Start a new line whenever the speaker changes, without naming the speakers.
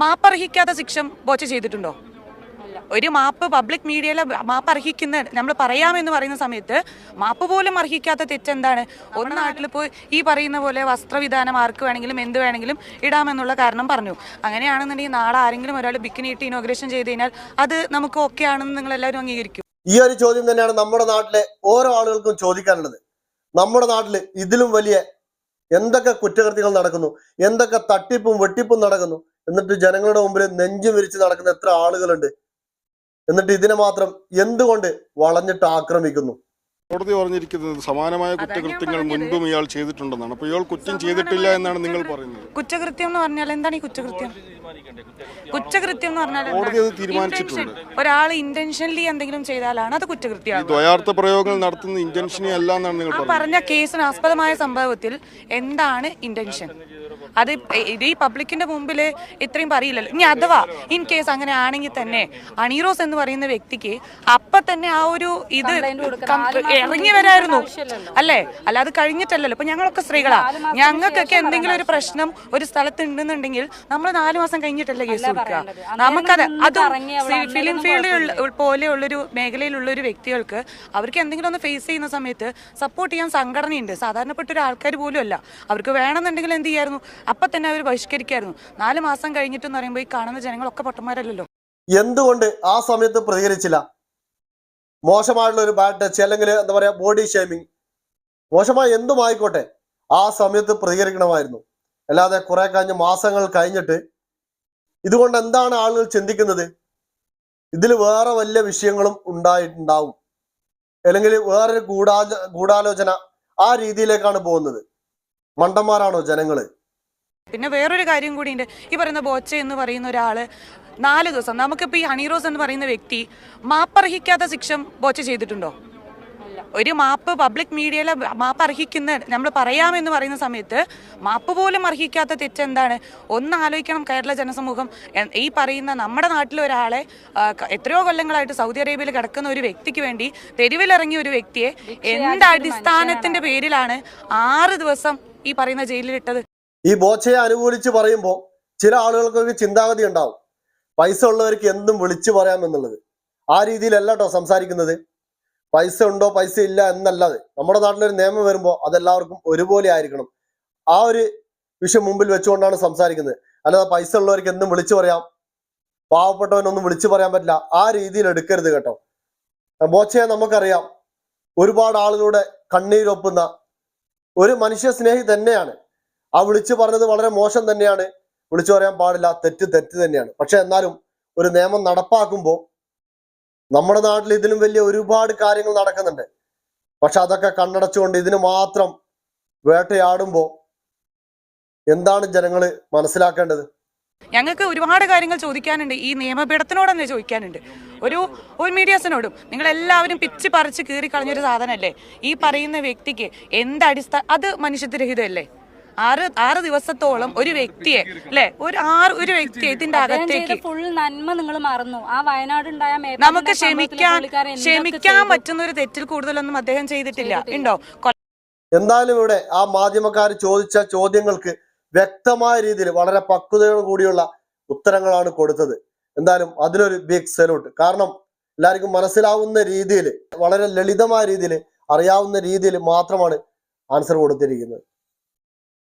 മാപ്പർഹിക്കാത്ത ശിക്ഷ ബോച്ച ചെയ്തിട്ടുണ്ടോ? ഒരു മാപ്പ് പബ്ലിക് മീഡിയയിൽ മാപ്പ് അർഹിക്കുന്ന നമ്മൾ പറയാമെന്ന് പറയുന്ന സമയത്ത് മാപ്പ് പോലും അർഹിക്കാത്ത തെറ്റെന്താണ്? ഒരു നാട്ടിൽ പോയി ഈ പറയുന്ന പോലെ വസ്ത്രവിധാനം ആർക്ക് വേണമെങ്കിലും എന്ത് വേണമെങ്കിലും ഇടാമെന്നുള്ള കാരണം പറഞ്ഞു. അങ്ങനെയാണെന്നുണ്ടെങ്കിൽ നാളെ ആരെങ്കിലും ഒരാൾ ബിക്കിനി ഇട്ട് ഇനോഗ്രേഷൻ ചെയ്ത് കഴിഞ്ഞാൽ അത് നമുക്ക് ഓക്കെ ആണെന്ന് നിങ്ങൾ എല്ലാവരും അംഗീകരിക്കും.
ഈ ഒരു ചോദ്യം തന്നെയാണ് നമ്മുടെ നാട്ടിലെ ഓരോ ആളുകൾക്കും ചോദിക്കാനുള്ളത്. നമ്മുടെ നാട്ടിൽ ഇതിലും വലിയ എന്തൊക്കെ കുറ്റകൃത്യങ്ങൾ നടക്കുന്നു? എന്തൊക്കെ തട്ടിപ്പും വെട്ടിപ്പും നടക്കുന്നു? എന്നിട്ട് ജനങ്ങളുടെ മുമ്പിൽ നെഞ്ചു വിരിച്ച് നടക്കുന്ന എത്ര ആളുകളുണ്ട്. എന്നിട്ട് ഇതിനെ മാത്രം എന്തുകൊണ്ട് വളഞ്ഞിട്ട് ആക്രമിക്കുന്നു?
കോടതി പറഞ്ഞിരിക്കുന്നത് സമാനമായ കുറ്റകൃത്യങ്ങൾ മുൻപും ഇയാൾ ചെയ്തിട്ടുണ്ടെന്നാണ്. അപ്പോൾ ഇയാൾ കുറ്റം ചെയ്തിട്ടില്ല എന്നാണ് നിങ്ങൾ പറയുന്നത്.
കുറ്റകൃത്യം എന്ന് പറഞ്ഞാൽ എന്താണ് ഈ കുറ്റകൃത്യം? കുറ്റകൃത്യം എന്ന് പറഞ്ഞാൽ
കോടതി അത് തീരുമാനിച്ചിട്ടുണ്ട്.
ഒരാൾ ഇന്റൻഷനലി എന്തെങ്കിലും ചെയ്താലാണ് അത് കുറ്റകൃത്യം
ദ്വയാർത്ഥ പ്രയോഗങ്ങൾ നടത്തുന്ന ഇന്റൻഷനെ അല്ല എന്നാണ് നിങ്ങൾ പറയുന്നത്.
പറഞ്ഞ കേസിന് ആസ്പദമായ സംഭവത്തിൽ എന്താണ് ഇന്റൻഷൻ അത് ഇത് ഈ പബ്ലിക്കിന്റെ മുമ്പിൽ ഇത്രയും പറയില്ലല്ലോ. ഇനി അഥവാ ഇൻ കേസ് അങ്ങനെ ആണെങ്കിൽ തന്നെ അണീറോസ് എന്ന് പറയുന്ന വ്യക്തിക്ക് അപ്പൊ തന്നെ ആ ഒരു ഇത് ഇറങ്ങി വരായിരുന്നു. അല്ലേ? അല്ലാതെ കഴിഞ്ഞിട്ടല്ലല്ലോ. ഇപ്പൊ ഞങ്ങളൊക്കെ സ്ത്രീകളാ. ഞങ്ങൾക്കൊക്കെ എന്തെങ്കിലും ഒരു പ്രശ്നം ഒരു സ്ഥലത്ത് ഉണ്ടെന്നുണ്ടെങ്കിൽ നമ്മൾ നാലു മാസം കഴിഞ്ഞിട്ടല്ലേ കേസ് കൊടുക്കുക. നമുക്കത് അത് ഫിലിം ഫീൽഡ് പോലെയുള്ളൊരു മേഖലയിലുള്ള ഒരു വ്യക്തികൾക്ക് അവർക്ക് എന്തെങ്കിലും ഒന്ന് ഫേസ് ചെയ്യുന്ന സമയത്ത് സപ്പോർട്ട് ചെയ്യാൻ സംഘടനയുണ്ട്. സാധാരണപ്പെട്ട ഒരു ആൾക്കാർ പോലും അല്ല അവർക്ക് വേണമെന്നുണ്ടെങ്കിൽ എന്ത് ചെയ്യായിരുന്നു? അപ്പൊ തന്നെ അവർ ബഹിഷ്കരിക്കായിരുന്നു. നാല് മാസം കഴിഞ്ഞിട്ടെന്ന് പറയുമ്പോൾ ഈ കാണുന്ന ജനങ്ങളൊക്കെ പൊട്ടന്മാരല്ലല്ലോ.
എന്തുകൊണ്ട് ആ സമയത്ത് പ്രതികരിച്ചില്ല? മോശമായിട്ടുള്ള ഒരു ബാഡ് ടച്ച് അല്ലെങ്കിൽ എന്താ പറയാ ബോഡി ഷേമിങ് മോശമായ എന്തുമായിക്കോട്ടെ ആ സമയത്ത് പ്രതികരിക്കണമായിരുന്നു. അല്ലാതെ കുറെ കഴിഞ്ഞ മാസങ്ങൾ കഴിഞ്ഞിട്ട് ഇതുകൊണ്ട് എന്താണ് ആളുകൾ ചിന്തിക്കുന്നത്? ഇതിൽ വേറെ വലിയ വിഷയങ്ങളും ഉണ്ടായിട്ടുണ്ടാവും. അല്ലെങ്കിൽ വേറൊരു ഗൂഢാ ഗൂഢാലോചന ആ രീതിയിലേക്കാണ് പോകുന്നത്. മണ്ടന്മാരാണോ ജനങ്ങൾ?
പിന്നെ വേറൊരു കാര്യം കൂടിയുണ്ട് ഈ പറയുന്ന ബോച്ച എന്ന് പറയുന്ന ഒരാൾ നാല് ദിവസം നമുക്കിപ്പോൾ ഈ ഹണീറോസ് എന്ന് പറയുന്ന വ്യക്തി മാപ്പർഹിക്കാത്ത ശിക്ഷ ബോച്ച ചെയ്തിട്ടുണ്ടോ? ഒരു മാപ്പ് പബ്ലിക് മീഡിയയിൽ മാപ്പ് അർഹിക്കുന്ന നമ്മൾ പറയാമെന്ന് പറയുന്ന സമയത്ത് മാപ്പ് പോലും അർഹിക്കാത്ത തെറ്റെന്താണ്? ഒന്ന് ആലോചിക്കണം കേരള ജനസമൂഹം. ഈ പറയുന്ന നമ്മുടെ നാട്ടിലെ ഒരാളെ എത്രയോ കൊല്ലങ്ങളായിട്ട് സൗദി അറേബ്യയിൽ കിടക്കുന്ന ഒരു വ്യക്തിക്ക് വേണ്ടി തെരുവിലിറങ്ങിയ ഒരു വ്യക്തിയെ എന്ത് അടിസ്ഥാനത്തിന്റെ പേരിലാണ് ആറ് ദിവസം ഈ പറയുന്ന ജയിലിലിട്ടത്?
ഈ ബോച്ചയെ അനുകൂലിച്ച് പറയുമ്പോൾ ചില ആളുകൾക്കൊക്കെ ചിന്താഗതി ഉണ്ടാവും. പൈസ ഉള്ളവർക്ക് എന്തും വിളിച്ചു പറയാമെന്നുള്ളത് ആ രീതിയിലല്ല കേട്ടോ സംസാരിക്കുന്നത്. പൈസ ഉണ്ടോ പൈസ ഇല്ല എന്നല്ലാതെ. നമ്മുടെ നാട്ടിലൊരു നിയമം വരുമ്പോൾ അതെല്ലാവർക്കും ഒരുപോലെ ആയിരിക്കണം. ആ ഒരു വിഷയം മുമ്പിൽ വെച്ചുകൊണ്ടാണ് സംസാരിക്കുന്നത്. അല്ലാതെ പൈസ ഉള്ളവർക്ക് എന്തും വിളിച്ചു പറയാം. പാവപ്പെട്ടവനൊന്നും വിളിച്ചു പറയാൻ പറ്റില്ല. ആ രീതിയിൽ എടുക്കരുത് കേട്ടോ. ബോച്ചയെ നമുക്കറിയാം. ഒരുപാട് ആളുകളുടെ കണ്ണീരൊപ്പുന്ന ഒരു മനുഷ്യ സ്നേഹി തന്നെയാണ്. ആ വിളിച്ചു പറഞ്ഞത് വളരെ മോശം തന്നെയാണ്. വിളിച്ചു പറയാൻ പാടില്ല തെറ്റ് തെറ്റ് തന്നെയാണ്. പക്ഷെ എന്നാലും ഒരു നിയമം നടപ്പാക്കുമ്പോൾ നമ്മുടെ നാട്ടിൽ ഇതിലും വലിയ ഒരുപാട് കാര്യങ്ങൾ നടക്കുന്നുണ്ട്. പക്ഷെ അതൊക്കെ കണ്ണടച്ചുകൊണ്ട് ഇതിന് മാത്രം വേട്ടയാടുമ്പോൾ എന്താണ് ജനങ്ങൾ മനസ്സിലാക്കേണ്ടത്?
ഞങ്ങൾക്ക് ഒരുപാട് കാര്യങ്ങൾ ചോദിക്കാനുണ്ട്. ഈ നിയമപീഠത്തിനോട് തന്നെ ചോദിക്കാനുണ്ട്. ഒരു ഒരു മീഡിയാസിനോടും. നിങ്ങൾ എല്ലാവരും പിച്ച് പറിച്ച് കീറി കളഞ്ഞൊരു സാധനമല്ലേ ഈ പറയുന്ന വ്യക്തിക്ക് എന്ത് അടിസ്ഥാന അത് മനുഷ്യത്വരഹിതമല്ലേ? ആറ് ആറ് ദിവസത്തോളം ഒരു വ്യക്തിയെ അല്ലെ? ഒരു ആറ് ഒരു വ്യക്തിയെ ഇതിന്റെ അകത്തേക്ക്
ഫുൾ നന്മ നിങ്ങൾ മറന്നു. ആ വയനാട് ഉണ്ടായ
നമുക്ക് ക്ഷമിക്കാൻ ക്ഷമിക്കാൻ പറ്റുന്ന ഒരു തെറ്റിൽ കൂടുതലൊന്നും അദ്ദേഹം ചെയ്തിട്ടില്ല. ഉണ്ടോ?
എന്തായാലും ഇവിടെ ആ മാധ്യമക്കാർ ചോദിച്ച ചോദ്യങ്ങൾക്ക് വ്യക്തമായ രീതിയിൽ വളരെ പക്വതയോട് കൂടിയുള്ള ഉത്തരങ്ങളാണ് കൊടുത്തത്. എന്തായാലും അതിനൊരു ബിഗ് സല്യൂട്ട് കാരണം എല്ലാവർക്കും മനസ്സിലാവുന്ന രീതിയിൽ വളരെ ലളിതമായ രീതിയിൽ അറിയാവുന്ന രീതിയിൽ മാത്രമാണ് ആൻസർ കൊടുത്തിരിക്കുന്നത്.